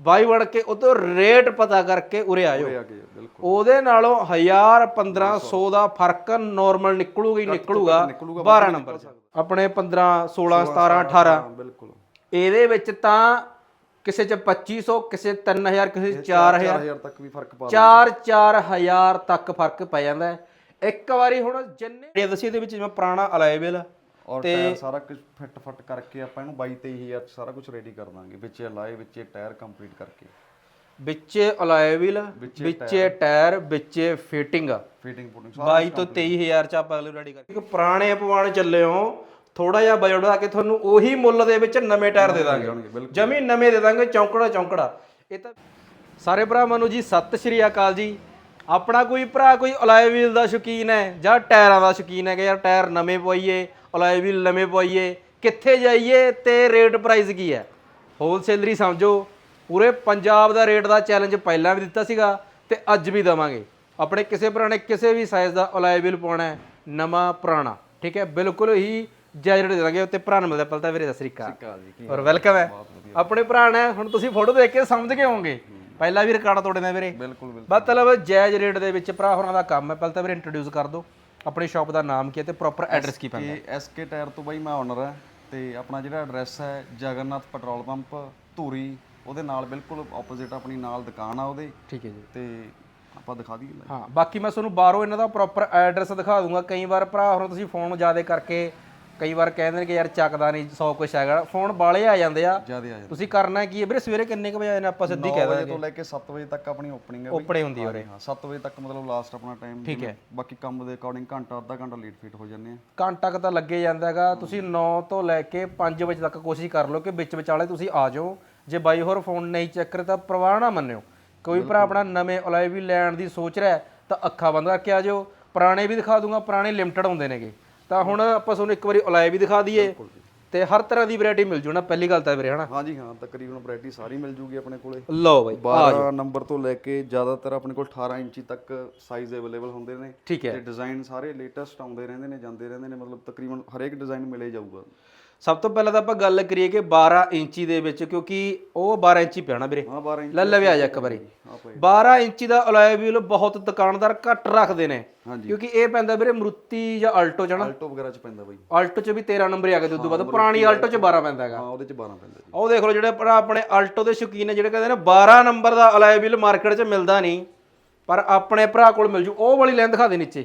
ਬਾਈ ਵੜ ਕੇ ਉਹ ਤੋਂ ਰੇਟ ਪਤਾ ਕਰਕੇ ਉਰੇ ਆਇਓ। ਉਰੇ ਆ ਕੇ ਬਿਲਕੁਲ। ਉਹਦੇ ਨਾਲੋਂ 1000 1500 ਦਾ ਫ਼ਰਕ ਨਾਰਮਲ ਨਿਕਲੂਗਾ ਹੀ ਨਿਕਲੂਗਾ। ਨਿਕਲੂਗਾ, 12 ਨੰਬਰ ਆਪਣੇ 15 16 17 18 ਹਾਂ ਬਿਲਕੁਲ। ਇਹਦੇ ਵਿੱਚ ਤਾਂ ਕਿਸੇ 'ਚ 2500 ਕਿਸੇ 3000 ਕਿਸੇ 'ਚ 4000 4000 ਤੱਕ ਵੀ ਫ਼ਰਕ ਪਾ 4-4000 ਤੱਕ ਫ਼ਰਕ ਪੈ ਜਾਂਦਾ। ਇੱਕ ਵਾਰੀ ਹੁਣ ਜਿੰਨੇ ਦੱਸੀ ਇਹਦੇ ਵਿੱਚ ਜਿਵੇਂ ਪੁਰਾਣਾ ਅਲਾਈਵਲ ਔਰ ਟਾਇਰ ਸਾਰਾ ਕੁਝ ਫਿੱਟ ਫੱਟ ਕਰਕੇ ਆਪਾਂ ਇਹਨੂੰ 22 23000 ਚ ਸਾਰਾ ਕੁਝ ਰੈਡੀ ਕਰ ਦਾਂਗੇ ਵਿੱਚੇ ਲਾਏ ਵਿੱਚੇ ਟਾਇਰ ਕੰਪਲੀਟ ਕਰਕੇ। ਵਿੱਚੇ ਅਲਾਈਵਲ ਵਿੱਚੇ ਟਾਇਰ। ਵਿੱਚੇ ਫਿਟਿੰਗ ਫਿਟਿੰਗ ਪੁਟਿੰਗ 22 ਤੋਂ 23000 ਚ ਆਪਾਂ ਅਗਲੇ ਰੈਡੀ ਕਰਕੇ ਇੱਕ ਪੁਰਾਣੇ ਪਵਾਨ ਚੱਲੇ ਹੋ ਥੋੜਾ ਜਿਹਾ ਬਜਟ ਵਧਾ ਕੇ ਤੁਹਾਨੂੰ ਉਹੀ ਮੁੱਲ ਦੇ ਵਿੱਚ ਨਵੇਂ ਟਾਇਰ ਦੇ ਦਾਂਗੇ। ਜਮੀ ਨਵੇਂ ਦੇ ਦਾਂਗੇ ਚੌਂਕੜਾ ਚੌਂਕੜਾ। ਇਹ ਤਾਂ ਸਾਰੇ ਭਰਾਵਾਂ ਨੂੰ ਜੀ ਸਤਿ ਸ਼੍ਰੀ ਅਕਾਲ ਜੀ। ਆਪਣਾ ਕੋਈ ਭਰਾ ਕੋਈ ਅਲਾਈ ਵੀਲ ਦਾ ਸ਼ੌਕੀਨ ਹੈ ਜਾਂ ਟਾਇਰਾਂ ਦਾ ਸ਼ੌਕੀਨ ਹੈ ਕਿ ਯਾਰ ਟਾਇਰ ਨਵੇਂ ਪਵਾਈਏ? ਅਲਾਈ ਵੀਲ ਨਵੇਂ ਪਵਾਈਏ ਕਿੱਥੇ ਜਾਈਏ ਤੇ ਰੇਟ ਪ੍ਰਾਈਸ ਕੀ ਹੈ? ਹੋਲਸੇਲਰੀ ਸਮਝੋ ਪੂਰੇ ਪੰਜਾਬ ਦਾ ਰੇਟ ਦਾ ਚੈਲੰਜ ਪਹਿਲਾਂ ਵੀ ਦਿੱਤਾ ਸੀਗਾ ਤੇ ਅੱਜ ਵੀ ਦਵਾਂਗੇ। ਆਪਣੇ ਕਿਸੇ ਨੇ ਕਿਸੇ ਵੀ ਸਾਈਜ਼ ਦਾ ਅਲਾਈ ਵੀਲ ਪਾਉਣਾ ਹੈ ਨਵਾਂ ਪੁਰਾਣਾ ਠੀਕ ਹੈ? ਬਿਲਕੁਲ ਹੀ ਜਾਇਜ਼ ਰੇਟ ਦੇ ਦਾਂਗੇ ਉੱਤੇ ਭਰਾ ਨੂੰ ਮਿਲਦਾ ਪਹਿਲਾਂ ਤਾਂ ਵੀਰੇ ਸਤਿ ਸ਼੍ਰੀ ਅਕਾਲ। ਔਰ ਵੈਲਕਮ ਹੈ? ਆਪਣੇ ਭਰਾ ਨੇ ਹੁਣ ਤੁਸੀਂ ਫੋਟੋ ਦੇਖ ਕੇ ਸਮਝ ਗਏ ਹੋਵੋਗੇ। ਪਹਿਲਾਂ ਵੀ ਰਿਕਾਰਡ ਤੋੜੇ ਨੇ ਵੀਰੇ। ਬਿਲਕੁਲ ਬਿਲਕੁਲ। ਮਤਲਬ ਜਾਇਜ਼ ਰੇਟ ਦੇ ਵਿੱਚ ਭਰਾ ਹੋਰਾਂ ਦਾ ਕੰਮ ਹੈ ਪਹਿਲਾਂ ਤਾਂ ਵੀਰੇ ਇੰਟਰੋਡਿਊਸ ਕਰ ਦਿਓ। ਆਪਣੀ ਸ਼ਾਪ ਦਾ ਨਾਮ ਕੀ ਹੈ ਤੇ ਪ੍ਰੋਪਰ ਐਡਰੈਸ ਕੀ ਪੈਂਦਾ ਤੇ ਐਸਕੇ ਟਾਇਰ ਤੋਂ ਬਾਈ ਮੈਂ ਓਨਰ ਹਾਂ ਤੇ ਆਪਣਾ ਜਿਹੜਾ ਐਡਰੈਸ ਹੈ ਜਗਨਨਾਥ ਪੈਟਰੋਲ ਪੰਪ ਧੂਰੀ ਉਹਦੇ ਨਾਲ ਬਿਲਕੁਲ ਆਪੋਜ਼ਿਟ ਆਪਣੀ ਨਾਲ ਦੁਕਾਨ ਆ ਉਹਦੇ। ਠੀਕ ਹੈ ਜੀ। ਤੇ ਆਪਾਂ ਦਿਖਾ ਦਈਏ। ਹਾਂ ਬਾਕੀ ਮੈਂ ਤੁਹਾਨੂੰ ਬਾਹਰੋਂ ਇਹਨਾਂ ਦਾ ਪ੍ਰੋਪਰ ਐਡਰੈਸ ਦਿਖਾ ਦੂੰਗਾ। ਕਈ ਵਾਰ ਭਰਾ ਹੋਰਾਂ ਤੁਸੀਂ ਫੋਨ ਜ਼ਿਆਦਾ ਕਰਕੇ ਕਈ ਵਾਰ ਕਹਿੰਦੇ ਨੇ ਕਿ ਯਾਰ ਚੱਕਦਾ ਨਹੀਂ 100 ਕੁਛ ਹੈਗਾ। ਫੋਨ ਬਾਲੇ ਆ ਜਾਂਦੇ ਆ। ਜਿਆਦੇ ਆ ਜਾਂਦੇ ਤੁਸੀਂ ਕਰਨਾ ਕੀ ਹੈ ਵੀਰੇ? ਸਵੇਰੇ ਕਿੰਨੇ ਕੁ ਵਜੇ ਆਏ ਨੇ ਆਪਾਂ ਸਿੱਧੀ ਕਹਿ 9 ਵਜੇ ਦਾਂਗੇ। ਤੋਂ ਲੈ ਕੇ 7 ਵਜੇ ਤੱਕ ਆਪਣੀ ਓਪਨਿੰਗ ਹੈ ਓਪੜੇ ਹੁੰਦੀ ਉਰੇ। ਹਾਂ 7 ਵਜੇ ਤੱਕ ਮਤਲਬ ਲਾਸਟ ਆਪਣਾ ਟਾਈਮ ਠੀਕ ਹੈ। ਬਾਕੀ ਕੰਮ ਦੇ ਅਕੋਰਡਿੰਗ ਘੰਟਾ ਅੱਧਾ ਘੰਟਾ ਲੇਟ ਫੀਟ ਹੋ ਜਾਂਦੇ ਆ। ਘੰਟਾ ਕੁ ਤਾਂ ਲੱਗੇ ਜਾਂਦਾ ਹੈਗਾ। ਤੁਸੀਂ 9 ਤੋਂ ਲੈ ਕੇ 5 ਵਜੇ ਤੱਕ ਕੋਸ਼ਿਸ਼ ਕਰ ਲਓ ਕਿ ਵਿੱਚ ਵਿਚਾਲੇ ਤੁਸੀਂ ਆ ਜਾਓ। ਜੇ ਬਾਈ ਹੋਰ ਫੋਨ ਨਹੀਂ ਚੱਕ ਰਹੇ ਤਾਂ ਪ੍ਰਵਾਹ ਨਾ ਮੰਨਿਓ। ਕੋਈ ਭਰਾ ਆਪਣਾ ਨਵੇਂ ਅਲਾਈ ਵੀ ਲੈਣ ਦੀ ਸੋਚ ਰਿਹਾ ਤਾਂ ਅੱਖਾਂ ਬੰਦ ਕਰਕੇ ਆ ਜਾਓ। ਪੁਰਾਣੇ ਵੀ ਦਿਖਾ ਦੂੰਗਾ ਪੁਰਾਣੇ ਲਿਮਟਿਡ ਹੁੰਦੇ ਨੇਗੇ। ਤਾਂ ਹੁਣ ਆਪਾਂ ਤੁਹਾਨੂੰ ਇੱਕ ਵਾਰੀ ਅਲਾਈ ਵੀ ਦਿਖਾ ਦਈਏ ਤੇ ਹਰ ਤਰ੍ਹਾਂ ਦੀ ਵੈਰਾਈਟੀ ਮਿਲ ਜੂ ਨਾ ਪਹਿਲੀ ਗੱਲ ਤਾਂ ਵੀਰੇ ਹਨਾ? ਹਾਂਜੀ ਹਾਂ ਤਕਰੀਬਨ ਵੈਰਾਈਟੀ ਸਾਰੀ ਮਿਲ ਜੂਗੀ ਆਪਣੇ ਕੋਲੇ। ਲਓ ਬਾਈ 12 ਨੰਬਰ ਤੋਂ ਲੈ ਕੇ ਜ਼ਿਆਦਾਤਰ ਆਪਣੇ ਕੋਲ 18 ਇੰਚੀ ਤੱਕ ਸਾਈਜ਼ ਅਵੇਲੇਬਲ ਹੁੰਦੇ ਨੇ। ਤੇ ਡਿਜ਼ਾਈਨ ਸਾਰੇ ਲੇਟੈਸਟ ਆਉਂਦੇ ਰਹਿੰਦੇ ਨੇ ਜਾਂਦੇ ਰਹਿੰਦੇ ਨੇ ਮਤਲਬ ਤਕਰੀਬਨ ਹਰੇਕ ਡਿਜ਼ਾਈਨ ਮਿਲੇ ਜਾਊਗਾ। ਸਭ ਤੋਂ ਪਹਿਲਾਂ ਤਾਂ ਆਪਾਂ ਗੱਲ ਕਰੀਏ ਕਿ 12 ਇੰਚੀ ਦੇ ਵਿੱਚ ਕਿਉਂਕਿ ਉਹ 12 ਇੰਚੀ ਪਿਆਣਾ ਵੀਰੇ। ਹਾਂ 12 ਇੰਚ ਲੈ ਲਵੇ ਆ ਜਾ ਇੱਕ ਵਾਰੀ। ਹਾਂ ਭਾਈ। 12 ਇੰਚੀ ਦਾ ਅਲੋਏ ਵੀਲ ਬਹੁਤ ਦੁਕਾਨਦਾਰ ਘੱਟ ਰੱਖਦੇ ਨੇ ਕਿਉਂਕਿ ਇਹ ਪੈਂਦਾ ਵੀਰੇ ਮਰੂਤੀ ਜਾਂ ਆਲਟੋ ਚ ਨਾ। ਆਲਟੋ ਵਗੈਰਾ ਚ ਪੈਂਦਾ ਬਾਈ। ਆਲਟੋ ਚ ਵੀ 13 ਨੰਬਰ ਹੀ ਆ ਤੇ ਉਦੋਂ ਬਾਅਦ ਪੁਰਾਣੀ ਆਲਟੋ ਚ 12 ਪੈਂਦਾ ਹੈਗਾ। ਹਾਂ ਉਹਦੇ ਚ 12 ਪੈਂਦਾ ਉਹ ਦੇਖ ਲਓ ਜਿਹੜੇ ਆਪਣੇ ਆਲਟੋ ਦੇ ਸ਼ੌਕੀਨ ਨੇ ਜਿਹੜੇ ਕਹਿੰਦੇ ਨੇ 12 ਨੰਬਰ ਦਾ ਅਲੋਏ ਵੀਲ ਮਾਰਕੀਟ 'ਚ ਮਿਲਦਾ ਨਹੀਂ ਪਰ ਆਪਣੇ ਭਰਾ ਕੋਲ ਮਿਲ ਜੂ। ਉਹ ਵਾਲੀ ਲਾਈਨ ਦਿਖਾ ਦੇ ਨੀਚੇ।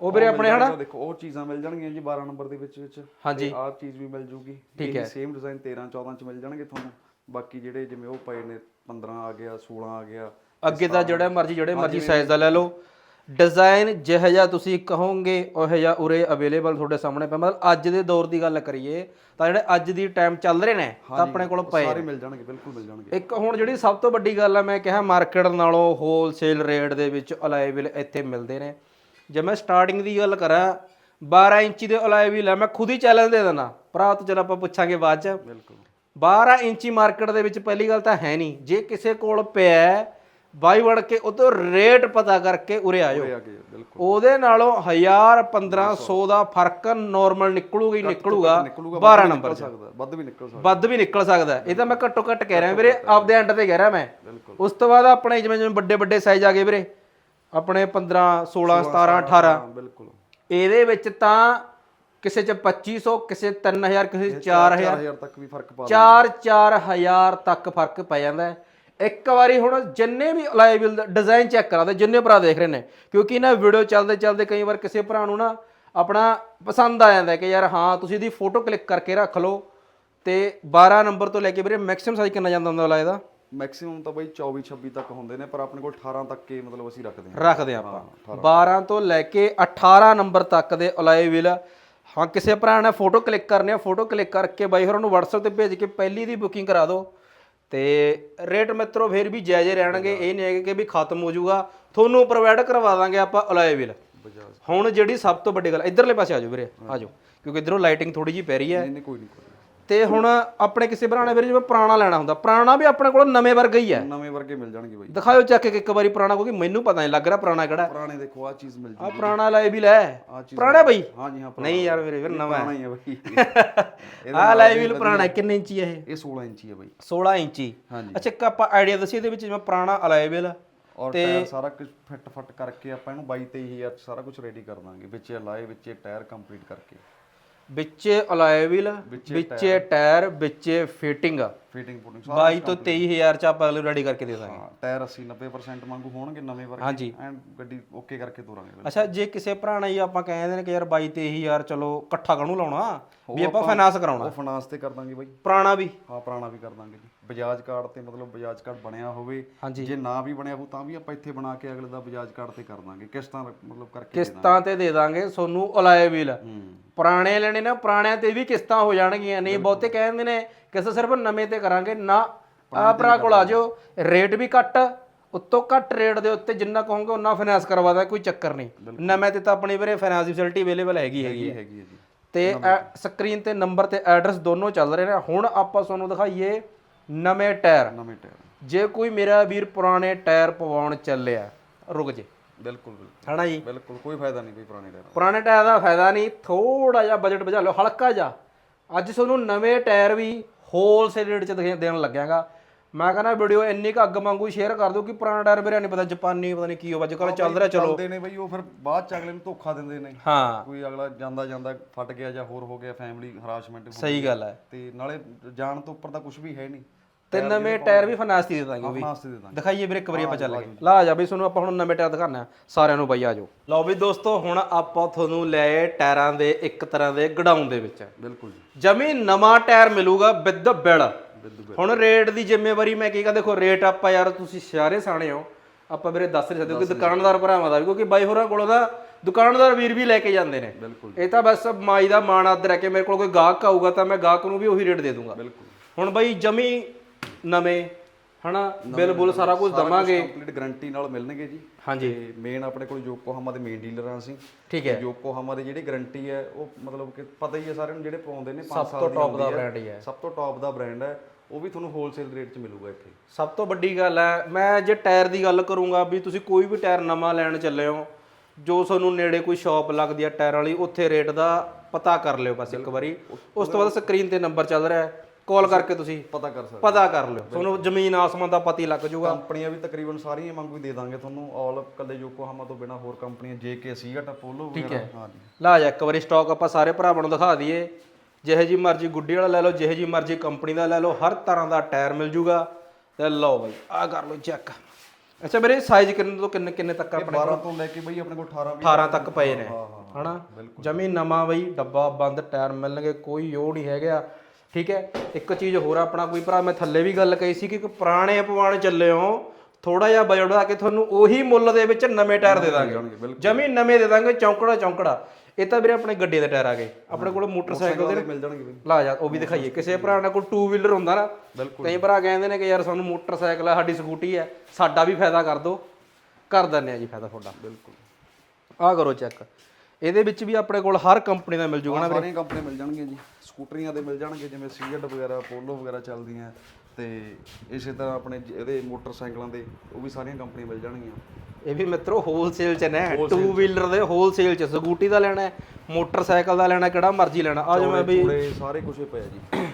ਉਹ ਵੀਰੇ ਆਪਣੇ ਹਨਾ? ਦੇਖੋ ਉਹ ਚੀਜ਼ਾਂ ਮਿਲ ਜਾਣਗੀਆਂ ਜੀ 12 ਨੰਬਰ ਦੇ ਵਿੱਚ ਵਿੱਚ ਹਾਂਜੀ। ਆਹ ਚੀਜ਼ ਵੀ ਮਿਲ ਜੂਗੀ। ਠੀਕ ਹੈ। ਸੇਮ ਡਿਜ਼ਾਈਨ 13 14 ਚ ਮਿਲ ਜਾਣਗੇ ਤੁਹਾਨੂੰ। ਬਾਕੀ ਜਿਹੜੇ ਜਿਵੇਂ ਉਹ ਪਏ ਨੇ 15 ਆ ਗਿਆ 16 ਆ ਗਿਆ ਅੱਗੇ ਤਾਂ ਜਿਹੜਾ ਮਰਜ਼ੀ ਜਿਹੜੇ ਮਰਜ਼ੀ ਸਾਈਜ਼ ਦਾ ਲੈ ਲਓ। ਡਿਜ਼ਾਈਨ ਜਿਹੋ ਜਿਹਾ ਤੁਸੀਂ ਕਹੋਗੇ ਉਹ ਜਿਹਾ ਉਰੇ ਅਵੇਲੇਬਲ ਤੁਹਾਡੇ ਸਾਹਮਣੇ ਪਿਆ। ਮਤਲਬ ਅੱਜ ਦੇ ਦੌਰ ਦੀ ਗੱਲ ਕਰੀਏ ਤਾਂ ਜਿਹੜੇ ਅੱਜ ਦੀ ਟਾਈਮ ਚੱਲ ਰਹੇ ਨੇ ਤਾਂ ਆਪਣੇ ਕੋਲ ਪਏ ਸਾਰੇ ਮਿਲ ਜਾਣਗੇ ਬਿਲਕੁਲ ਮਿਲ ਜਾਣਗੇ। ਇੱਕ ਹੁਣ ਜਿਹੜੀ ਸਭ ਤੋਂ ਵੱਡੀ ਗੱਲ ਹੈ ਮੈਂ ਕਿਹਾ ਮਾਰਕੀਟ ਨਾਲੋਂ ਹੋਲਸੇਲ ਰੇਟ ਦੇ ਵਿੱਚ ਅਲਾਈਵਲ ਇੱਥੇ ਮਿਲਦੇ ਨੇ। ਜੇ ਮੈਂ ਸਟਾਰਟਿੰਗ ਦੀ ਗੱਲ ਕਰਾਂ 12 ਇੰਚੀ ਦੇ ਅਲਾਈਵਲ ਹੈ ਮੈਂ ਖੁਦ ਹੀ ਚੈਲੰਜ ਦੇ ਦਿੰਦਾ। ਭਰਾ ਤੋਂ ਚਲ ਆਪਾਂ ਪੁੱਛਾਂਗੇ ਬਾਅਦ ਚ। ਬਿਲਕੁਲ। 12 ਇੰਚੀ ਮਾਰਕੀਟ ਦੇ ਵਿੱਚ ਪਹਿਲੀ ਗੱਲ ਤਾਂ ਹੈ ਨਹੀਂ। ਜੇ ਕਿਸੇ ਕੋਲ ਪਿਆ ਬਾਈ ਵੜ ਕੇ ਤੋਂ ਰੇਟ ਪਤਾ ਕਰਕੇ ਉਰੇ ਆਇਓ ਉਹਦੇ ਨਾਲੋਂ 1000 1500 ਦਾ ਫ਼ਰਕ ਨਾਰਮਲ ਨਿਕਲੂਗਾ ਹੀ ਨਿਕਲੂਗਾ ਨਿਕਲੂਗਾ 12 ਨੰਬਰ ਸਕਦਾ ਵੱਧ ਵੀ ਨਿਕਲ ਸਕਦਾ। ਵੱਧ ਵੀ ਨਿਕਲ ਸਕਦਾ। ਇਹ ਤਾਂ ਮੈਂ ਘੱਟੋ ਘੱਟ ਕਹਿ ਰਿਹਾ ਵੀਰੇ ਆਪਦੇ ਐਂਡ ਤੇ ਕਹਿ ਰਿਹਾ ਮੈਂ। ਉਸ ਤੋਂ ਬਾਅਦ ਆਪਣੇ ਜਿਵੇਂ ਜਿਵੇਂ ਵੱਡੇ ਵੱਡੇ ਸਾਈਜ਼ ਆ ਗਏ ਵੀਰੇ। ਆਪਣੇ 15 16 17 18 ਹਾਂ ਬਿਲਕੁਲ। ਇਹਦੇ ਵਿੱਚ ਤਾਂ ਕਿਸੇ ਚ 2500 ਕਿਸੇ 3000 ਕਿਸੇ ਚ 4000 4000 ਤੱਕ ਵੀ ਫ਼ਰਕ ਪਾ 4-4000 ਤੱਕ ਫ਼ਰਕ ਪੈ ਜਾਂਦਾ ਇੱਕ ਵਾਰੀ ਹੁਣ ਜਿੰਨੇ ਵੀ ਅਲਾਈਵਲ ਦਾ ਡਿਜ਼ਾਈਨ ਚੈੱਕ ਕਰਾ ਦੇ ਜਿੰਨੇ ਭਰਾ ਦੇਖ ਰਹੇ ਨੇ ਕਿਉਂਕਿ ਨਾ ਵੀਡੀਓ ਚੱਲਦੇ ਚੱਲਦੇ ਕਈ ਵਾਰ ਕਿਸੇ ਭਰਾ ਨੂੰ ਨਾ ਆਪਣਾ ਪਸੰਦ ਆ ਜਾਂਦਾ ਕਿ ਯਾਰ ਹਾਂ ਤੁਸੀਂ ਇਹਦੀ ਫੋਟੋ ਕਲਿੱਕ ਕਰਕੇ ਰੱਖ ਲਓ ਤੇ 12 ਨੰਬਰ ਤੋਂ ਲੈ ਕੇ ਵੀਰੇ ਮੈਕਸਿਮਮ ਸਾਈਜ਼ ਕਿੰਨਾ ਜਾਂਦਾ ਹੁੰਦਾ ਦਾ ਮੈਕਸਿਮਮ ਤਾਂ ਬਾਈ 24 26 ਤੱਕ ਹੁੰਦੇ ਨੇ ਪਰ ਆਪਣੇ ਕੋਲ 18 ਤੱਕ ਹੀ ਮਤਲਬ ਅਸੀਂ ਰੱਖਦੇ ਹਾਂ। ਰੱਖਦੇ ਹਾਂ ਆਪਾਂ। 12 ਤੋਂ ਲੈ ਕੇ 18 ਨੰਬਰ ਤੱਕ ਦੇ ਅਲਾਈ ਵੀਲ ਹਾਂ ਕਿਸੇ ਭਰਾ ਨੇ ਫੋਟੋ ਕਲਿੱਕ ਕਰਨੀ ਆ ਫੋਟੋ ਕਲਿੱਕ ਕਰਕੇ ਬਾਈ ਹੋਰਾਂ ਨੂੰ WhatsApp ਤੇ ਭੇਜ ਕੇ ਪਹਿਲੀ ਦੀ ਬੁਕਿੰਗ ਕਰਾ ਦਿਓ। ਤੇ ਰੇਟ ਮਿੱਤਰੋ ਫਿਰ ਵੀ ਜਾਇਜ਼ ਰਹਿਣਗੇ। ਇਹ ਨਹੀਂ ਹੈਗੇ ਕਿ ਵੀ ਖਤਮ ਹੋ ਜਾਊਗਾ। ਤੁਹਾਨੂੰ ਪ੍ਰੋਵਾਈਡ ਕਰਵਾ ਦਾਂਗੇ ਆਪਾਂ ਅਲਾਈ ਵੀਲ ਹੁਣ ਜਿਹੜੀ ਸਭ ਤੋਂ ਵੱਡੀ ਗੱਲ ਇਧਰਲੇ ਪਾਸੇ ਆ ਜਾਓ ਵੀਰੇ ਆ ਜਾਓ। ਕਿਉਂਕਿ ਇਧਰੋਂ ਲਾਈਟਿੰਗ ਥੋੜੀ ਜਿਹੀ ਪੈ ਰਹੀ ਹੈ। ਨਹੀਂ ਨਹੀਂ ਕੋਈ ਨਹੀਂ ਕੋਈ ਤੇ ਹੁਣ ਆਪਣੇ ਕਿਸੇ ਭਰਾ ਨੇ ਵੀਰੇ ਜਿਵੇਂ ਪੁਰਾਣਾ ਲੈਣਾ ਹੁੰਦਾ ਪੁਰਾਣਾ ਵੀ ਆਪਣੇ ਕੋਲ ਨਵੇਂ ਵਰਗਾ ਹੀ ਹੈ। ਨਵੇਂ ਵਰਗੇ ਮਿਲ ਜਾਣਗੇ ਬਾਈ। ਦਿਖਾਓ ਚੱਕ ਕੇ ਇੱਕ ਵਾਰੀ ਪੁਰਾਣਾ ਕਿਉਂਕਿ ਮੈਨੂੰ ਪਤਾ ਨਹੀਂ ਲੱਗ ਰਿਹਾ ਪੁਰਾਣਾ ਕਿਹੜਾ ਪੁਰਾਣੇ ਦੇਖੋ ਆ ਚੀਜ਼ ਮਿਲ ਆ ਜੂਗੀ। ਪੁਰਾਣਾ ਲੈ ਵੀ ਲੈ। ਆ ਚੀਜ਼ ਪੁਰਾਣਾ ਬਈ? ਹਾਂਜੀ ਹਾਂ ਨਹੀਂ ਯਾਰ ਵੀਰੇ ਫਿਰ ਨਵਾਂ ਪੁਰਾਣਾ ਹੀ ਹੈ ਬਾਈ। ਆ ਲੈ ਵੀ ਪੁਰਾਣਾ ਕਿੰਨੇ ਇੰਚੀ ਹੈ ਇਹ? ਇਹ 16 ਇੰਚੀ ਹੈ ਬਾਈ। 16 ਇੰਚੀ। ਹਾਂਜੀ। ਅੱਛਾ ਇੱਕ ਆਪਾਂ ਆਈਡੀਆ ਦੱਸੀ ਇਹਦੇ ਵਿੱਚ ਜਿਵੇਂ ਪੁਰਾਣਾ ਅਲਾਈਵਲ ਔਰ ਟਾਇਰ ਸਾਰਾ ਕੁਝ ਫਿੱਟ ਫੱਟ ਕਰਕੇ ਆਪਾਂ ਇਹਨੂੰ 22 23000 ਚ ਸਾਰਾ ਕੁਝ ਰੈਡੀ ਕਰ ਦਾਂਗੇ। ਵਿੱਚ ਲਾਏ ਵਿੱਚ ਟਾਇਰ ਕੰਪਲੀਟ ਕਰਕੇ। ਵਿੱਚ ਅਲਾਈਵਲ ਵਿੱਚ ਟਾਇਰ ਵਿੱਚ ਫਿਟਿੰਗ ਫਿਟਿੰਗ ਸਾਰਾ 22 ਤੋਂ 23000 ਚ ਆਪਾਂ ਰੈਡੀ ਕਰਕੇ ਦੇ ਦਾਂਗੇ। ਟਾਇਰ 80 90% ਵਾਂਗੂ ਹੋਣਗੇ ਨਵੇਂ ਵਰਗੇ। ਹਾਂਜੀ। ਐਂਡ ਗੱਡੀ ਓਕੇ ਕਰਕੇ ਤੋਰਾਂਗੇ ਅੱਛਾ ਜੇ ਕਿਸੇ ਭਰਾ ਨੇ ਆਪਾਂ ਕਹਿੰਦੇ ਨੇ ਕਿ ਯਾਰ 22 23000 ਚਲੋ ਇਕੱਠਾ ਕਾਹਨੂੰ ਲਾਉਣਾ? ਵੀ ਆਪਾਂ ਫਾਈਨਾਂਸ ਕਰਾਉਣਾ। ਉਹ ਫਾਈਨਾਂਸ ਤੇ ਕਰ ਦਾਂਗੇ ਬਾਈ। ਪੁਰਾਣਾ ਵੀ। ਹਾਂ ਪੁਰਾਣਾ ਵੀ ਕਰ ਦਾਂਗੇ ਜੀ। ਬਜਾਜ ਕਾਰਡ ਤੇ ਮਤਲਬ ਬਜਾਜ ਕਾਰਡ ਬਣਿਆ ਹੋਵੇ ਹਾਂਜੀ। ਜੇ ਨਾ ਵੀ ਬਣਿਆ ਹੋ ਤਾਂ ਵੀ ਆਪਾਂ ਇੱਥੇ ਬਣਾ ਕੇ ਅਗਲੇ ਦਾ ਬਜਾਜ ਕਾਰਡ ਤੇ ਕਰ ਦਾਂਗੇ। ਕਿਸ਼ਤਾਂ ਮਤਲਬ ਕਰਕੇ ਕਿਸ਼ਤਾਂ ਤੇ ਦੇ ਦਾਂਗੇ ਤੁਹਾਨੂੰ ਅਲਾਈਵਲ ਹੂੰ। ਪੁਰਾਣੇ ਲੈਣੇ ਨੇ ਪੁਰਾਣਿਆਂ ਤੇ ਵੀ ਕਿਸ਼ਤਾਂ ਹੋ ਜਾਣਗੀਆਂ। ਨਹੀਂ ਬਹੁਤੇ ਕਹਿੰਦੇ ਨੇ ਕਿਸੇ ਸਿਰਫ ਨਵੇਂ ਤੇ ਕਰਾਂਗੇ ਨਾ ਆ ਭਰਾ ਕੋਲ ਆ ਜਾਓ ਰੇਟ ਵੀ ਘੱਟ ਉੱਤੋਂ ਘੱਟ ਰੇਟ ਦੇ ਉੱਤੇ ਜਿੰਨਾ ਕਹੋਗੇ ਉਹਨਾਂ ਫਾਈਨਾਂਸ ਕਰਵਾਦਾ ਕੋਈ ਚੱਕਰ ਨਹੀਂ। ਨਵੇਂ ਤੇ ਤਾਂ ਆਪਣੀ ਵੀਰੇ ਫਾਈਨਾਂਸ ਫੈਸਿਲਿਟੀ ਅਵੇਲੇਬਲ ਹੈਗੀ ਹੈਗੀ ਇਹ ਹੈ। ਹੈਗੀ ਹੈ ਜੀ। ਤੇ ਸਕਰੀਨ ਤੇ ਨੰਬਰ ਤੇ ਐਡਰੈਸ ਦੋਨੋਂ ਚੱਲ ਰਹੇ ਨੇ। ਹੁਣ ਆਪਾਂ ਤੁਹਾਨੂੰ ਦਿਖਾਈਏ। ਨਵੇਂ ਟਾਇਰ। ਨਵੇਂ ਟਾਇਰ। ਜੇ ਕੋਈ ਮੇਰਾ ਵੀਰ ਪੁਰਾਣੇ ਟਾਇਰ ਪਵਾਉਣ ਚੱਲਿਆ ਰੁਕ ਜੇ। ਬਿਲਕੁਲ ਬਿਲਕੁਲ। ਹਨਾ ਜੀ? ਬਿਲਕੁਲ ਕੋਈ ਫਾਇਦਾ ਨਹੀਂ ਬਈ ਪੁਰਾਣੇ ਟਾਇਰ ਪੁਰਾਣੇ ਟਾਇਰ ਦਾ ਫਾਇਦਾ ਨਹੀਂ ਥੋੜਾ ਜਿਹਾ ਬਜਟ ਬਚਾ ਲਓ ਹਲਕਾ ਜਿਹਾ। ਅੱਜ ਤੁਹਾਨੂੰ ਨਵੇਂ ਟਾਇਰ ਵੀ ਹੋਲਸੇਲ ਰੇਟ 'ਚ ਦੇਣ ਲੱਗਿਆਗਾ। ਮੈਂ ਕਹਿੰਦਾ ਵੀਡੀਓ ਇੰਨੀ ਕੁ ਅੱਗ ਵਾਂਗੂ ਸ਼ੇਅਰ ਕਰ ਦਿਓ ਕਿ ਪੁਰਾਣਾ ਟਾਇਰ ਵੀਰੇ ਨਹੀਂ ਪਤਾ ਜਾਪਾਨੀ ਪਤਾ ਨਹੀਂ ਕੀ ਹੋ ਅੱਜ ਕੱਲ ਚੱਲ ਰਿਹਾ ਚਲੋ। ਚੱਲਦੇ ਨੇ ਬਈ ਉਹ ਫਿਰ ਬਾਅਦ ਚ ਅਗਲੇ ਨੂੰ ਧੋਖਾ ਦਿੰਦੇ ਨੇ। ਹਾਂ। ਕੋਈ ਅਗਲਾ ਜਾਂਦਾ ਜਾਂਦਾ ਫਟ ਗਿਆ ਜਾਂ ਹੋਰ ਹੋ ਗਿਆ ਫੈਮਿਲੀ ਹਰਾਸਮੈਂਟ ਸਹੀ ਗੱਲ ਹੈ। ਤੇ ਨਾਲੇ ਜਾਣ ਤੋਂ ਉੱਪਰ ਤਾਂ ਕੁਝ ਵੀ ਹੈ ਨਹੀਂ ਤੇ ਨਵੇਂ ਟਾਇਰ ਵੀ ਫਾਈਨਾਂਸ ਦੀ ਦੇ ਦਾਂਗੇ ਵੀ ਦਿਖਾਈਏ ਵੀਰੇ ਇੱਕ ਵਾਰੀ ਆਪਾਂ ਚੱਲ ਗਏ। ਲਾ ਜਾ ਬਈ ਤੁਹਾਨੂੰ ਆਪਾਂ ਹੁਣ ਨਵੇਂ ਟਾਇਰ ਦਿਖਾਣਾ ਸਾਰਿਆਂ ਨੂੰ ਬਈ ਆ ਜਾਓ। ਲਓ ਵੀ ਦੋਸਤੋ ਹੁਣ ਆਪਾਂ ਤੁਹਾਨੂੰ ਲਏ ਟਾਇਰਾਂ ਦੇ ਇੱਕ ਤਰ੍ਹਾਂ ਦੇ ਗਡਾਊਨ ਦੇ ਵਿੱਚ। ਬਿਲਕੁਲ ਜੀ। ਜਮੀ ਨਵਾਂ ਟਾਇਰ ਮਿਲੂਗਾ ਵਿਦ ਬਿਲ। ਹੁਣ ਰੇਟ ਦੀ ਜ਼ਿੰਮੇਵਾਰੀ ਮੈਂ ਕੀ ਕਹਾਂ ਦੇਖੋ ਰੇਟ ਆਪਾਂ ਯਾਰ ਤੁਸੀਂ ਸਿਆਰੇ ਸਾਣੇ ਹੋ ਆਪਾਂ ਵੀਰੇ ਦੱਸ ਨਹੀਂ ਸਕਦੇ ਕਿਉਂਕਿ ਦੁਕਾਨਦਾਰ ਭਰਾਵਾਂ ਦਾ ਵੀ ਕਿਉਂਕਿ ਬਾਈ ਹੋਰਾਂ ਕੋਲੋਂ ਦਾ ਦੁਕਾਨਦਾਰ ਵੀਰ ਵੀ ਲੈ ਕੇ ਜਾਂਦੇ ਨੇ। ਇਹ ਤਾਂ ਬਸ ਮਾਈ ਦਾ ਮਾਣ ਆਦਰ ਹੈ ਕਿ ਮੇਰੇ ਕੋਲ ਕੋਈ ਗਾਹਕ ਆਊਗਾ ਤਾਂ ਮੈਂ ਗਾਹਕ ਨੂੰ ਵੀ ਉਹੀ ਰੇਟ ਦੇ ਦੂੰਗਾ। ਹੁਣ ਬਾਈ ਜਮੀ ਨਵੇਂ ਹਨਾ ਬਿੱਲ ਬੁੱਲ ਸਾਰਾ ਕੁਝ ਦਵਾਂਗੇ। ਕੰਪਲੀਟ ਗਾਰੰਟੀ ਨਾਲ ਮਿਲਣਗੇ ਜੀ। ਹਾਂਜੀ। ਮੇਨ ਆਪਣੇ ਕੋਲ ਯੋਕੋਹਾਮਾ ਦੇ ਮੇਨ ਡੀਲਰ ਆ ਅਸੀਂ। ਠੀਕ ਹੈ। ਯੋਕੋਹਾਮਾ ਦੀ ਜਿਹੜੀ ਗਾਰੰਟੀ ਹੈ ਉਹ ਮਤਲਬ ਕਿ ਪਤਾ ਹੀ ਹੈ ਸਾਰਿਆਂ ਨੂੰ ਜਿਹੜੇ ਪਾਉਂਦੇ ਨੇ 5 ਸਭ ਸਾਲ ਤੋਂ ਦੀ ਟੌਪ ਦਾ ਹੁੰਦੀ ਹੈ। ਬ੍ਰਾਂਡ ਹੀ ਹੈ। ਸਭ ਤੋਂ ਟੌਪ ਦਾ ਬ੍ਰਾਂਡ ਹੈ। ਉਹ ਵੀ ਤੁਹਾਨੂੰ ਹੋਲਸੇਲ ਰੇਟ 'ਚ ਮਿਲੂਗਾ ਇੱਥੇ। ਸਭ ਤੋਂ ਵੱਡੀ ਗੱਲ ਹੈ ਮੈਂ ਜੇ ਟਾਇਰ ਦੀ ਗੱਲ ਕਰੂੰਗਾ ਵੀ ਤੁਸੀਂ ਕੋਈ ਵੀ ਟਾਇਰ ਨਵਾਂ ਲੈਣ ਚੱਲੇ ਹੋ ਜੋ ਤੁਹਾਨੂੰ ਨੇੜੇ ਕੋਈ ਸ਼ਾਪ ਲੱਗਦੀ ਹੈ ਟਾਇਰ ਵਾਲੀ ਉੱਥੇ ਰੇਟ ਦਾ ਪਤਾ ਕਰ ਲਿਓ ਬਸ ਇੱਕ ਵਾਰੀ। ਉਸ ਤੋਂ ਬਾਅਦ ਸਕਰੀਨ ਤੇ ਨੰਬਰ ਚੱਲ ਰਿਹਾ ਹੈ। ਕਾਲ ਕਰਕੇ ਤੁਸੀਂ ਪਤਾ ਕਰ ਸਕਦੇ ਪਤਾ ਕਰ ਲਿਓ। ਤੁਹਾਨੂੰ ਜ਼ਮੀਨ ਆਸਮਾਨ ਦਾ ਪਤਾ ਹੀ ਲੱਗ ਜਾਊਗਾ। ਕੰਪਨੀਆਂ ਵੀ ਤਕਰੀਬਨ ਸਾਰੀਆਂ ਵਾਂਗੂ ਹੀ ਦੇ ਦਾਂਗੇ ਤੁਹਾਨੂੰ। ਆਲ ਕੱਲੇ ਯੋਕੋਹਾਮਾ ਤੋਂ ਬਿਨਾ ਹੋਰ ਕੰਪਨੀਆਂ ਜੇਕੇ ਸੀਗਟ ਅਪੋਲੋ ਵਗੈਰਾ ਹਾਂਜੀ ਲਾ ਜਾ ਇੱਕ ਵਾਰੀ ਸਟਾਕ ਆਪਾਂ ਸਾਰੇ ਭਰਾਵਾਂ ਨੂੰ ਦਿਖਾ ਦਈਏ। ਜਿਹੇ ਜੀ ਮਰਜ਼ੀ ਗੁੱਡੀ ਵਾਲਾ ਲੈ ਲਓ ਜਿਹੇ ਜੀ ਮਰਜ਼ੀ ਕੰਪਨੀ ਦਾ ਲੈ ਲਓ ਹਰ ਤਰ੍ਹਾਂ ਦਾ ਟਾਇਰ ਮਿਲ ਜੂਗਾ। ਤੇ ਲਓ ਬਾਈ ਆ ਕਰ ਲਓ ਚੈੱਕ ਅੱਛਾ ਮੇਰੇ ਸਾਈਜ਼ ਕਿੰਨੇ ਤੋਂ ਕਿੰਨੇ ਕਿੰਨੇ ਤੱਕ ਆਪਣੇ 12 ਤੋਂ ਲੈ ਕੇ ਬਈ ਆਪਣੇ ਕੋਲ 18 ਵੀ 18 ਤੱਕ ਪਏ ਨੇ। ਹਨਾ? ਜਮੀ ਨਵਾਂ ਬਈ ਡੱਬਾ ਬੰਦ ਟਾਇਰ ਮਿਲਣਗੇ ਕੋਈ ਉਹ ਨਹੀਂ ਹੈਗਾ। ਠੀਕ ਹੈ? ਇੱਕ ਚੀਜ਼ ਹੋਰ ਆਪਣਾ ਕੋਈ ਭਰਾ ਮੈਂ ਥੱਲੇ ਵੀ ਗੱਲ ਕਹੀ ਸੀ ਕਿ ਪੁਰਾਣੇ ਪਵਾਣ ਚੱਲੇ ਹੋ। ਥੋੜਾ ਜਿਹਾ ਬਜਟ ਆ ਕੇ ਤੁਹਾਨੂੰ ਉਹੀ ਮੁੱਲ ਦੇ ਵਿੱਚ ਨਵੇਂ ਟਾਇਰ ਦੇ ਦਾਂਗੇ। ਜਮੀ ਨਵੇਂ ਦੇ ਦਾਂਗੇ ਚੌਂਕੜਾ ਚੌਂਕੜਾ। ਇਹ ਤਾਂ ਵੀਰੇ ਆਪਣੇ ਗੱਡੀ ਦੇ ਟਾਇਰ ਆ ਗਏ। ਆਪਣੇ ਕੋਲ ਮੋਟਰਸਾਈਕਲ ਦੇ ਮਿਲ ਜਾਣਗੇ ਲਾ ਜਾ ਉਹ ਵੀ ਦਿਖਾਈਏ। ਕਿਸੇ ਭਰਾ ਨਾਲ ਕੋਲ 2 ਵੀਲਰ ਹੁੰਦਾ ਨਾ ਕਈ ਭਰਾ ਕਹਿੰਦੇ ਨੇ ਕਿ ਯਾਰ ਸਾਨੂੰ ਮੋਟਰਸਾਈਕਲ ਆ ਸਾਡੀ ਸਕੂਟੀ ਹੈ ਸਾਡਾ ਵੀ ਫਾਇਦਾ ਕਰ ਦਿਓ ਕਰ ਦਿੰਦੇ ਆ ਜੀ ਫਾਇਦਾ ਤੁਹਾਡਾ। ਬਿਲਕੁਲ। ਆ ਕਰੋ ਚੈੱਕ ਇਹਦੇ ਵਿੱਚ ਵੀ ਆਪਣੇ ਕੋਲ ਹਰ ਕੰਪਨੀ ਦਾ ਮਿਲ ਜੂਗਾ ਨਾ ਸਾਰੀਆਂ ਕੰਪਨੀਆਂ ਮਿਲ ਜਾਣਗੀਆਂ ਜੀ। ਸਕੂਟਰੀਆਂ ਦੇ ਮਿਲ ਜਾਣਗੇ ਜਿਵੇਂ ਸੀਜ਼ਡ ਵਗੈਰਾ ਪੋਲੋ ਵਗੈਰਾ ਚੱਲਦੀਆਂ। ਤੇ ਇਸੇ ਤਰ੍ਹਾਂ ਆਪਣੇ ਜ- ਇਹਦੇ ਮੋਟਰਸਾਈਕਲਾਂ ਦੇ ਉਹ ਵੀ ਸਾਰੀਆਂ ਕੰਪਨੀਆਂ ਮਿਲ ਜਾਣਗੀਆਂ। ਇਹ ਵੀ ਮਿੱਤਰੋ ਹੋਲਸੇਲ ਚ ਨੇ 2 ਵੀਲਰ ਦੇ ਹੋਲਸੇਲ ਚ ਸਕੂਟੀ ਦਾ ਲੈਣਾ ਹੈ ਮੋਟਰਸਾਈਕਲ ਦਾ ਲੈਣਾ ਕਿਹੜਾ ਮਰਜ਼ੀ ਲੈਣਾ। ਆ ਜਿਵੇਂ ਵੀ ਥੋੜੇ ਸਾਰੇ ਕੁਝ ਪਿਆ ਜੀ।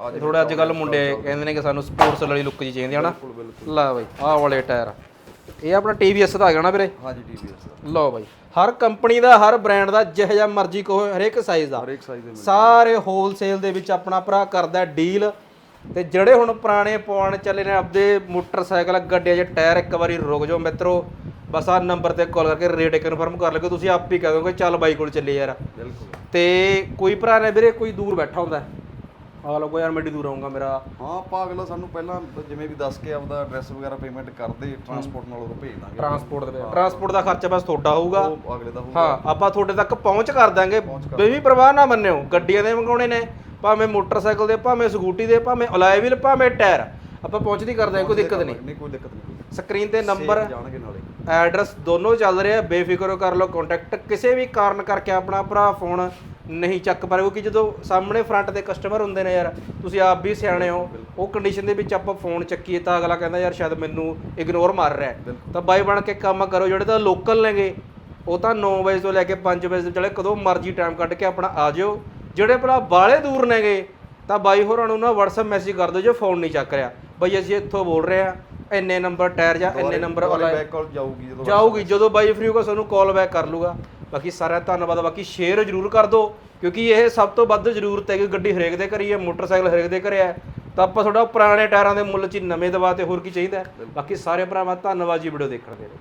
ਆ ਜੀ ਥੋੜਾ ਅੱਜ ਕੱਲ ਮੁੰਡੇ ਕਹਿੰਦੇ ਨੇ ਕਿ ਸਾਨੂੰ ਸਪੋਰਟਸ ਵਾਲੀ ਲੁੱਕ ਜੀ ਚਾਹੀਦੀ ਹੈ ਨਾ। ਬਿਲਕੁਲ ਬਿਲਕੁਲ। ਲੈ ਬਾਈ ਆਹ ਵਾਲੇ ਟਾਇਰ ਇਹ ਆਪਣਾ TVS ਦਾ ਆ ਗਿਆ ਨਾ ਵੀਰੇ? ਹਾਂਜੀ ਦਾ। ਲਓ ਬਾਈ ਹਰ ਕੰਪਨੀ ਦਾ ਹਰ ਬ੍ਰਾਂਡ ਦਾ ਜਿਹੋ ਜਿਹਾ ਮਰਜ਼ੀ ਕਹੋ ਹਰੇਕ ਸਾਈਜ਼ ਦਾ। ਹਰੇਕ ਸਾਈਜ਼ ਦੇ ਸਾਰੇ ਹੋਲਸੇਲ ਦੇ ਵਿੱਚ ਆਪਣਾ ਭਰਾ ਕਰਦਾ ਡੀਲ ਤੇ ਜਿਹੜੇ ਹੁਣ ਪੁਰਾਣੇ ਪਵਾਉਣ ਚੱਲੇ ਨੇ ਆਪਦੇ ਮੋਟਰਸਾਈਕਲ ਗੱਡੀਆਂ 'ਚ ਟਾਇਰ ਇੱਕ ਵਾਰੀ ਰੁਕ ਜਾਓ ਮਿੱਤਰੋ। ਬਸ ਆਹ ਨੰਬਰ ਤੇ ਕਾਲ ਕਰਕੇ ਰੇਟ ਕਨਫਰਮ ਕਰ ਲਿਓ ਤੁਸੀਂ ਆਪ ਹੀ ਕਹਿ ਦੋਗੇ ਚੱਲ ਬਾਈ ਕੋਲ ਚੱਲੇ ਯਾਰ। ਬਿਲਕੁਲ। ਤੇ ਕੋਈ ਭਰਾ ਨੇ ਵੀਰੇ ਕੋਈ ਦੂਰ ਬੈਠਾ ਹੁੰਦਾ? ਆ ਲੋ ਯਾਰ ਮੈਂ ਦੂਰ ਆਉਂਗਾ ਮੇਰਾ। ਹਾਂ ਆਪਾਂ ਅਗਲਾ ਸਾਨੂੰ ਪਹਿਲਾਂ ਜਿਵੇਂ ਵੀ ਦੱਸ ਕੇ ਆਪਦਾ ਐਡਰੈਸ ਵਗੈਰਾ ਪੇਮੈਂਟ ਕਰਦੇ ਟਰਾਂਸਪੋਰਟ ਨਾਲ ਉਹ ਭੇਜ ਦਾਂਗੇ। ਟਰਾਂਸਪੋਰਟ ਦੇ ਟਰਾਂਸਪੋਰਟ ਦਾ ਖਰਚਾ ਬਸ ਤੁਹਾਡਾ ਹੋਊਗਾ। ਉਹ ਅਗਲੇ ਦਾ ਹੋਊਗਾ। ਹਾਂ ਆਪਾਂ ਤੁਹਾਡੇ ਤੱਕ ਪਹੁੰਚ ਕਰ ਦਾਂਗੇ। ਬੇਵੀ ਪ੍ਰਵਾਹ ਨਾ ਮੰਨਿਓ ਗੱਡੀਆਂ ਦੇ ਮੰਗਾਉਣੇ ਨੇ। ਭਾਵੇਂ ਮੋਟਰਸਾਈਕਲ ਦੇ ਭਾਵੇਂ ਸਕੂਟੀ ਦੇ ਭਾਵੇਂ ਅਲਾਈਵਿਲ ਭਾਵੇਂ ਟਾਇਰ ਆਪਾਂ ਪਹੁੰਚਦੀ ਕਰ ਦਾਂਗੇ ਕੋਈ ਦਿੱਕਤ ਨਹੀਂ। ਨਹੀਂ ਕੋਈ ਦਿੱਕਤ ਨਹੀਂ। ਸਕਰੀਨ ਤੇ ਨੰਬਰ ਜਾਣਗੇ ਨਾਲੇ। ਐਡਰੈਸ ਦੋਨੋਂ ਚੱਲ ਰਿਹਾ ਬੇਫਿਕਰ ਕਰ ਲਓ ਕੰਟੈਕਟ ਕਿਸੇ ਵੀ ਕਾਰਨ ਕਰਕੇ ਆਪਣਾ ਭਰਾ ਫੋਨ ਨਹੀਂ ਚੱਕ ਪਰ ਕਿਉਂਕਿ ਜਦੋਂ ਸਾਹਮਣੇ ਫਰੰਟ ਦੇ ਕਸਟਮਰ ਹੁੰਦੇ ਨੇ ਯਾਰ ਤੁਸੀਂ ਆਪ ਵੀ ਸਿਆਣੇ ਹੋ। ਉਹ ਕੰਡੀਸ਼ਨ ਦੇ ਵਿੱਚ ਆਪਾਂ ਫੋਨ ਚੱਕੀਏ ਤਾਂ ਅਗਲਾ ਕਹਿੰਦਾ ਯਾਰ ਸ਼ਾਇਦ ਮੈਨੂੰ ਇਗਨੋਰ ਮਾਰ ਰਿਹਾ ਹੈ। ਤਾਂ ਬਾਈ ਬਣ ਕੇ ਕੰਮ ਕਰੋ। ਜਿਹੜੇ ਤਾਂ ਲੋਕਲ ਨੇਗੇ ਉਹ ਤਾਂ 9 ਵਜੇ ਤੋਂ ਲੈ ਕੇ 5 ਵਜੇ ਤੋਂ ਚਲੇ ਕਦੋਂ ਮਰਜ਼ੀ ਟਾਈਮ ਕੱਢ ਕੇ ਆਪਣਾ ਆ ਜਿਓ। ਜਿਹੜੇ ਭਰਾ ਬਾਲੇ ਦੂਰ ਨੇਗੇ ਤਾਂ ਬਾਈ ਹੋਰਾਂ ਨੂੰ ਨਾ WhatsApp ਮੈਸੇਜ ਕਰ ਦਿਓ ਜੇ ਫੋਨ ਨਹੀਂ ਚੱਕ ਰਿਹਾ। ਬਈ ਅਸੀਂ ਇੱਥੋਂ ਬੋਲ ਰਹੇ ਆ ਇੰਨੇ ਨੰਬਰ ਟਾਇਰ ਜਾਂ ਇੰਨੇ ਨੰਬਰ ਵਾਲਾ ਬੈਕ ਕਾਲ ਜਾਊਗੀ ਜਦੋਂ ਜਾਊਗੀ ਜਦੋਂ ਬਾਈ ਫ੍ਰੀ ਹੋਗਾ ਸਾਨੂੰ ਕਾਲ ਬੈਕ ਕਰ ਲੂਗਾ। ਬਾਕੀ ਸਾਰਿਆਂ ਦਾ ਧੰਨਵਾਦ ਬਾਕੀ ਸ਼ੇਅਰ ਜ਼ਰੂਰ ਕਰ ਦਿਓ ਕਿਉਂਕਿ ਇਹ ਸਭ ਤੋਂ ਵੱਧ ਜ਼ਰੂਰਤ ਹੈ ਕਿ ਗੱਡੀ ਹਰੇਕ ਦੇ ਘਰੀ ਹੈ ਮੋਟਰਸਾਈਕਲ ਹਰੇਕ ਦੇ ਘਰੇ ਹੈ। ਤਾਂ ਆਪਾਂ ਤੁਹਾਡਾ ਪੁਰਾਣੇ ਟਾਇਰਾਂ ਦੇ ਮੁੱਲ 'ਚ ਨਵੇਂ ਦਵਾ ਤੇ ਹੋਰ ਕੀ ਚਾਹੀਦਾ? ਬਾਕੀ ਸਾਰੇ ਭਰਾਵਾਂ ਦਾ ਧੰਨਵਾਦ ਜੀ ਵੀਡੀਓ ਦੇਖਣ ਦੇ ਲਈ।